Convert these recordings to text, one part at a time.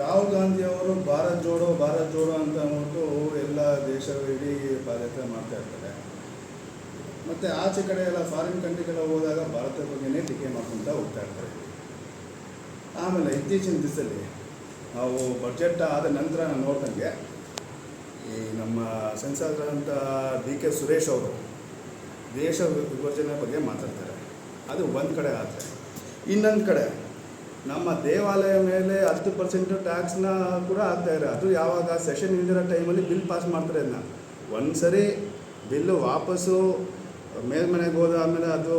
ರಾಹುಲ್ ಗಾಂಧಿ ಅವರು ಭಾರತ್ ಜೋಡೋ ಭಾರತ್ ಜೋಡೋ ಅಂತ ಅಂದ್ಬಿಟ್ಟು ಎಲ್ಲ ದೇಶವಿಡೀ ಪಾದಯಾತ್ರೆ ಮಾಡ್ತಾ ಇರ್ತಾರೆ. ಮತ್ತು ಆಚೆ ಕಡೆ ಎಲ್ಲ ಫಾರಿನ್ ಕಂಟ್ರಿಗೆಲ್ಲ ಹೋದಾಗ ಭಾರತದ ಬಗ್ಗೆನೇ ಟೀಕೆ ಮಾಡ್ಕೊತಾ ಹೋಗ್ತಾ ಇರ್ತಾರೆ. ಆಮೇಲೆ ಇತ್ತೀಚಿನ ದಿವಸದಲ್ಲಿ ನಾವು ಬಜೆಟ್ ಆದ ನಂತರ ನಾನು ನೋಡ್ದಂಗೆ ಈ ನಮ್ಮ ಸಂಸದರಂತ ಡಿ ಕೆ ಸುರೇಶ್ ಅವರು ದೇಶ ವಿಭಜನೆ ಬಗ್ಗೆ ಮಾತಾಡ್ತಾರೆ. ಅದು ಒಂದು ಕಡೆ ಆದರೆ ಇನ್ನೊಂದು ಕಡೆ ನಮ್ಮ ದೇವಾಲಯ ಮೇಲೆ ಹತ್ತು ಪರ್ಸೆಂಟ್ ಟ್ಯಾಕ್ಸ್ನ ಕೂಡ ಆಗ್ತಾಯಿದೆ ಅದು ಯಾವಾಗ ಸೆಷನ್ ಇಲ್ದಿರೋ ಟೈಮಲ್ಲಿ ಬಿಲ್ ಪಾಸ್ ಮಾಡ್ತಾರೆ ಅದನ್ನ. ಒಂದು ಸರಿ ಬಿಲ್ಲು ವಾಪಸ್ಸು ಮೇಲ್ಮನೆಗೆ ಹೋದ ಅದು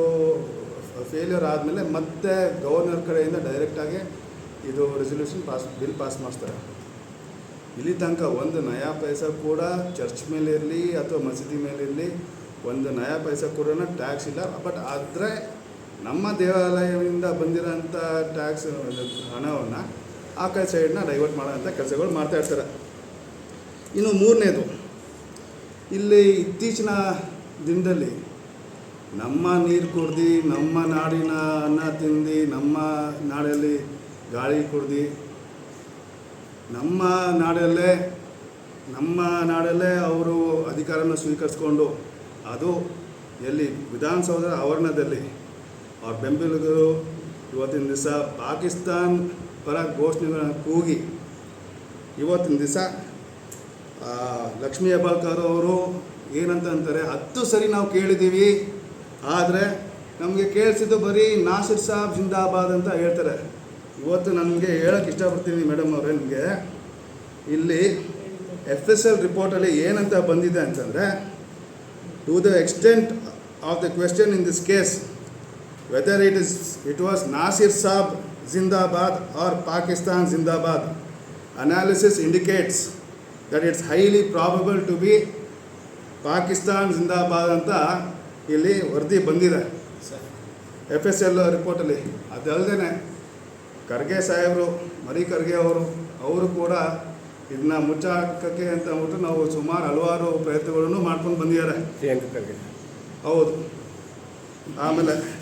ಫೇಲ್ಯೂರ್ ಆದಮೇಲೆ ಮತ್ತೆ ಗವರ್ನರ್ ಕಡೆಯಿಂದ ಡೈರೆಕ್ಟಾಗಿ ಇದು ರೆಸೊಲ್ಯೂಷನ್ ಪಾಸ್ ಬಿಲ್ ಪಾಸ್ ಮಾಡ್ತಾರೆ ಇಲ್ಲಿ ತನಕ ಒಂದು ನಯಾ ಪೈಸ ಕೂಡ ಚರ್ಚ್ ಮೇಲೆ ಇರಲಿ ಅಥವಾ ಮಸೀದಿ ಮೇಲೆ ಇರಲಿ ಒಂದು ನಯಾ ಪೈಸ ಕೂಡ ಟ್ಯಾಕ್ಸ್ ಇಲ್ಲ. ಬಟ್ ಆದರೆ ನಮ್ಮ ದೇವಾಲಯದಿಂದ ಬಂದಿರೋಂಥ ಟ್ಯಾಕ್ಸ್ ಹಣವನ್ನು ಆ ಕಡೆ ಸೈಡ್ನ ಡೈವರ್ಟ್ ಮಾಡೋಂಥ ಕೆಲಸಗಳು ಮಾಡ್ತಾ ಇರ್ತಾರೆ. ಇನ್ನು ಮೂರನೇದು, ಇಲ್ಲಿ ಇತ್ತೀಚಿನ ದಿನದಲ್ಲಿ ನಮ್ಮ ನೀರು ಕುಡ್ದು, ನಮ್ಮ ನಾಡಿನ ಅನ್ನ ತಿಂದು, ನಮ್ಮ ನಾಡಲ್ಲಿ ಗಾಳಿ ಕುಡ್ದು, ನಮ್ಮ ನಾಡಲ್ಲೇ ನಮ್ಮ ನಾಡಲ್ಲೇ ಅವರು ಅಧಿಕಾರನ ಸ್ವೀಕರಿಸ್ಕೊಂಡು, ಅದು ಎಲ್ಲಿ ವಿಧಾನಸೌಧದ ಆವರಣದಲ್ಲಿ ಅವ್ರ ಬೆಂಬಲಿಗರು ಇವತ್ತಿನ ದಿವಸ ಪಾಕಿಸ್ತಾನ್ ಪರ ಘೋಷಣೆಗಳನ್ನು ಕೂಗಿ ಇವತ್ತಿನ ದಿವಸ ಲಕ್ಷ್ಮೀ ಹೆಬ್ಬಾಳ್ಕರ್ ಅವರು ಏನಂತ ಅಂತಾರೆ, ಹತ್ತು ಸರಿ ನಾವು ಕೇಳಿದ್ದೀವಿ, ಆದರೆ ನಮಗೆ ಕೇಳಿಸಿದ್ದು ಬರೀ ನಾಸಿರ್ ಸಾಬ್ ಜಿಂದಾಬಾದ್ ಅಂತ ಹೇಳ್ತಾರೆ. ಇವತ್ತು ನನಗೆ ಹೇಳೋಕ್ಕೆ ಇಷ್ಟಪಡ್ತೀನಿ ಮೇಡಮ್ ಅವರೇ ನಿಮಗೆ. ಇಲ್ಲಿ ಎಫ್ ಎಸ್ ಎಲ್ ರಿಪೋರ್ಟಲ್ಲಿ ಏನಂತ ಬಂದಿದೆ ಅಂತಂದರೆ to the extent of the question in this case whether it is it was Nasir Saab zindabad or Pakistan Zindabad. Analysis indicates that it's highly probable to be Pakistan ಜಿಂದಾಬಾದ್ ಅಂತ ಇಲ್ಲಿ ವರದಿ ಬಂದಿದೆ. F S L ರಿಪೋರ್ಟಲ್ಲಿ ಅದಲ್ಲದೆ ಖರ್ಗೆ ಸಾಹೇಬರು ಮರಿ ಖರ್ಗೆ ಅವರು ಅವರು ಕೂಡ ಇದನ್ನ ಮುಚ್ಚಾಕಕ್ಕೆ ಅಂತ ಅಂದ್ಬಿಟ್ಟು ನಾವು ಸುಮಾರು ಹಲವಾರು ಪ್ರಯತ್ನಗಳನ್ನು ಮಾಡ್ಕೊಂಡು ಬಂದಿದ್ದಾರೆ. ಹೌದು. ಆಮೇಲೆ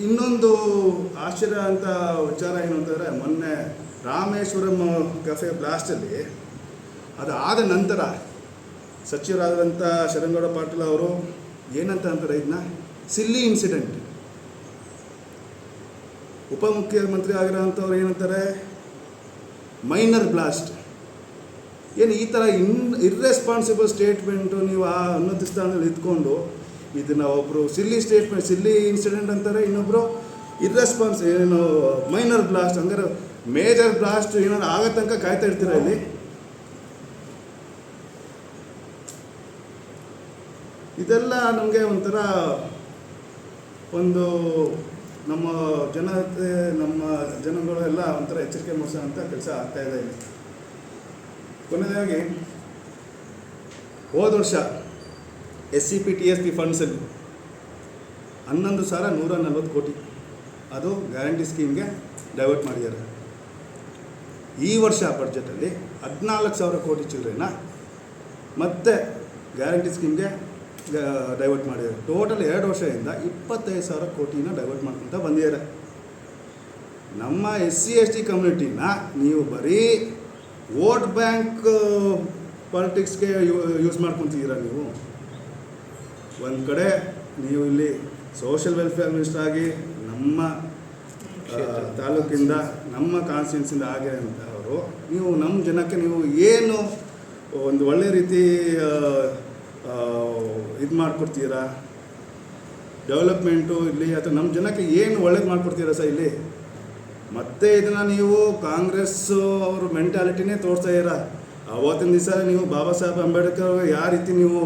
ಇನ್ನೊಂದು ಆಶ್ಚರ್ಯ ಅಂತ ವಿಚಾರ ಏನು ಅಂತಂದರೆ ಮೊನ್ನೆ ರಾಮೇಶ್ವರಂ ಕೆಫೆ ಬ್ಲಾಸ್ಟಲ್ಲಿ ಅದು ಆದ ನಂತರ ಸಚಿವರಾದಂಥ ಶರಣಗೌಡ ಪಾಟೀಲ್ ಅವರು ಏನಂತ ಅಂತಾರೆ ಇದನ್ನ? ಸಿಲ್ಲಿ ಇನ್ಸಿಡೆಂಟ್ ಉಪಮುಖ್ಯಮಂತ್ರಿ ಆಗಿರೋಂಥವ್ರು ಏನಂತಾರೆ? ಮೈನರ್ ಬ್ಲಾಸ್ಟ್ ಏನು ಈ ಥರ ಇನ್ ಇರ್ರೆಸ್ಪಾನ್ಸಿಬಲ್ ಸ್ಟೇಟ್ಮೆಂಟು ನೀವು ಆ ಉನ್ನತ ಸ್ಥಾನದಲ್ಲಿ ಇದ್ಕೊಂಡು ಇದನ್ನು ಒಬ್ಬರು ಸಿಲ್ಲಿ ಸ್ಟೇಟ್ಮೆಂಟ್ ಸಿಲ್ಲಿ ಇನ್ಸಿಡೆಂಟ್ ಅಂತಾರೆ ಇನ್ನೊಬ್ಬರು ಇರ್ರೆಸ್ಪಾನ್ಸ್ ಏನು ಮೈನರ್ ಬ್ಲಾಸ್ಟ್ ಹಂಗಾರೆ ಮೇಜರ್ ಬ್ಲಾಸ್ಟ್ ಏನಾದ್ರು ಆಗೋ ತನಕ ಕಾಯ್ತಾ ಇರ್ತೀರ ಇಲ್ಲಿ? ಇದೆಲ್ಲ ನಮಗೆ ಒಂಥರ ಒಂದು ನಮ್ಮ ಜನತೆ, ನಮ್ಮ ಜನಗಳು ಎಲ್ಲ ಒಂಥರ ಎಚ್ಚರಿಕೆ ಮೂಡಿಸೋ ಅಂತ ಕೆಲಸ ಆಗ್ತಾ ಇದೆ ಇಲ್ಲಿ. ಕೊನೆಯದಾಗಿ ಹೋದ ವರ್ಷ S C P T S P ಫಂಡ್ಸಲ್ಲಿ ಹನ್ನೊಂದು ಸಾವಿರ ನೂರ ನಲ್ವತ್ತು ಕೋಟಿ. ಅದು ಗ್ಯಾರಂಟಿ ಸ್ಕೀಮ್ಗೆ ಡೈವರ್ಟ್ ಮಾಡಿದ್ದಾರೆ. ಈ ವರ್ಷ ಬಡ್ಜೆಟಲ್ಲಿ ಹದಿನಾಲ್ಕು ಸಾವಿರ ಕೋಟಿ ಚಿಲ್ಲರೆನ ಮತ್ತೆ ಗ್ಯಾರಂಟಿ ಸ್ಕೀಮ್ಗೆ ಡೈವರ್ಟ್ ಮಾಡಿದ್ದಾರೆ. ಟೋಟಲ್ ಎರಡು ವರ್ಷದಿಂದ ಇಪ್ಪತ್ತೈದು ಸಾವಿರ ಕೋಟಿನ ಡೈವರ್ಟ್ ಮಾಡ್ಕೊತ ಬಂದಿದ್ದಾರೆ. ನಮ್ಮ ಎಸ್ ಸಿ ಎಸ್ ಟಿ ಕಮ್ಯುನಿಟಿನ ನೀವು ಬರೀ ವೋಟ್ ಬ್ಯಾಂಕ್ ಪಾಲಿಟಿಕ್ಸ್ಗೆ ಯೂಸ್ ಮಾಡ್ಕೊತಿದ್ದೀರಾ ನೀವು? ಒಂದು ಕಡೆ ನೀವು ಇಲ್ಲಿ ಸೋಷಿಯಲ್ ವೆಲ್ಫೇರ್ ಮಿನಿಸ್ಟರ್ ಆಗಿ ನಮ್ಮ ತಾಲೂಕಿಂದ ನಮ್ಮ ಕಾನ್ಸ್ಟಿಟ್ಯೂನ್ಸಿಂದ ಅಂತ ಅವರು ನೀವು ನಮ್ಮ ಜನಕ್ಕೆ ನೀವು ಏನು ಒಂದು ಒಳ್ಳೆ ರೀತಿ ಇದು ಮಾಡಿಕೊಡ್ತೀರಾ? ಡೆವಲಪ್ಮೆಂಟು ಇಲ್ಲಿ ಅಥವಾ ನಮ್ಮ ಜನಕ್ಕೆ ಏನು ಒಳ್ಳೇದು ಮಾಡಿಕೊಡ್ತೀರಾ ಸರ್ ಇಲ್ಲಿ? ಮತ್ತೆ ಇದನ್ನು ನೀವು ಕಾಂಗ್ರೆಸ್ ಅವರು ಮೆಂಟಾಲಿಟಿನೇ ತೋರಿಸ್ತಾ ಇದ್ದೀರಾ? ಅವತ್ತಿನ ದಿವಸ ನೀವು ಬಾಬಾ ಸಾಹೇಬ್ ಅಂಬೇಡ್ಕರ್ ಅವರು ಯಾವ ರೀತಿ ನೀವು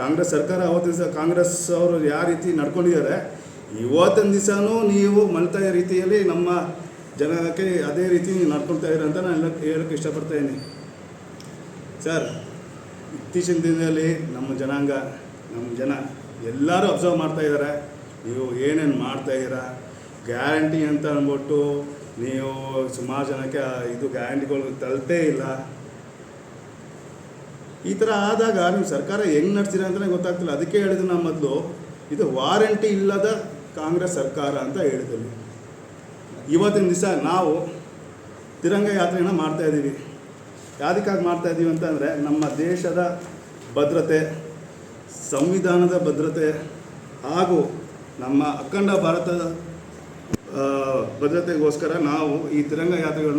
ಕಾಂಗ್ರೆಸ್ ಸರ್ಕಾರ ಅವತ್ತಿನ ದಿವಸ ಕಾಂಗ್ರೆಸ್ ಅವರು ಯಾವ ರೀತಿ ನಡ್ಕೊಂಡಿದ್ದಾರೆ, ಇವತ್ತಿನ ದಿವಸನೂ ನೀವು ಮಲ್ತಾ ರೀತಿಯಲ್ಲಿ ನಮ್ಮ ಜನಕ್ಕೆ ಅದೇ ರೀತಿ ನಡ್ಕೊಳ್ತಾ ಇದ್ದೀರ ಅಂತ ನಾನು ಎಲ್ಲ ಹೇಳೋಕ್ಕೆ ಇಷ್ಟಪಡ್ತಾ ಇದ್ದೀನಿ. ಸರ್, ಇತ್ತೀಚಿನ ದಿನದಲ್ಲಿ ನಮ್ಮ ಜನಾಂಗ, ನಮ್ಮ ಜನ ಎಲ್ಲರೂ ಅಬ್ಸರ್ವ್ ಮಾಡ್ತಾ ಇದ್ದಾರೆ. ನೀವು ಏನೇನು ಮಾಡ್ತಾ ಇದ್ದೀರಾ? ಗ್ಯಾರಂಟಿ ಅಂತ ಅಂದ್ಬಿಟ್ಟು ನೀವು ಸುಮಾರು ಜನಕ್ಕೆ ಇದು ಗ್ಯಾರಂಟಿಗಳು ತಲುಪೇ ಇಲ್ಲ. ಈ ಥರ ಆದಾಗ ನೀವು ಸರ್ಕಾರ ಹೆಂಗೆ ನಡೆಸಿರ ಅಂತಲೇ ಗೊತ್ತಾಗ್ತಿಲ್ಲ. ಅದಕ್ಕೆ ಹೇಳಿದ್ರು ನಾವು ಮೊದಲು, ಇದು ವಾರಂಟಿ ಇಲ್ಲದ ಕಾಂಗ್ರೆಸ್ ಸರ್ಕಾರ ಅಂತ ಹೇಳಿದ್ರು ಇವತ್ತಿನ ದಿವಸ ನಾವು ತಿರಂಗ ಯಾತ್ರೆಯನ್ನು ಮಾಡ್ತಾ ಇದ್ದೀವಿ. ಯಾದಕ್ಕಾಗಿ ಮಾಡ್ತಾ ಇದ್ದೀವಿ ಅಂತಂದರೆ, ನಮ್ಮ ದೇಶದ ಭದ್ರತೆ, ಸಂವಿಧಾನದ ಭದ್ರತೆ ಹಾಗೂ ನಮ್ಮ ಅಖಂಡ ಭಾರತದ ಭದ್ರತೆಗೋಸ್ಕರ ನಾವು ಈ ತಿರಂಗ ಯಾತ್ರೆಗಳನ್ನ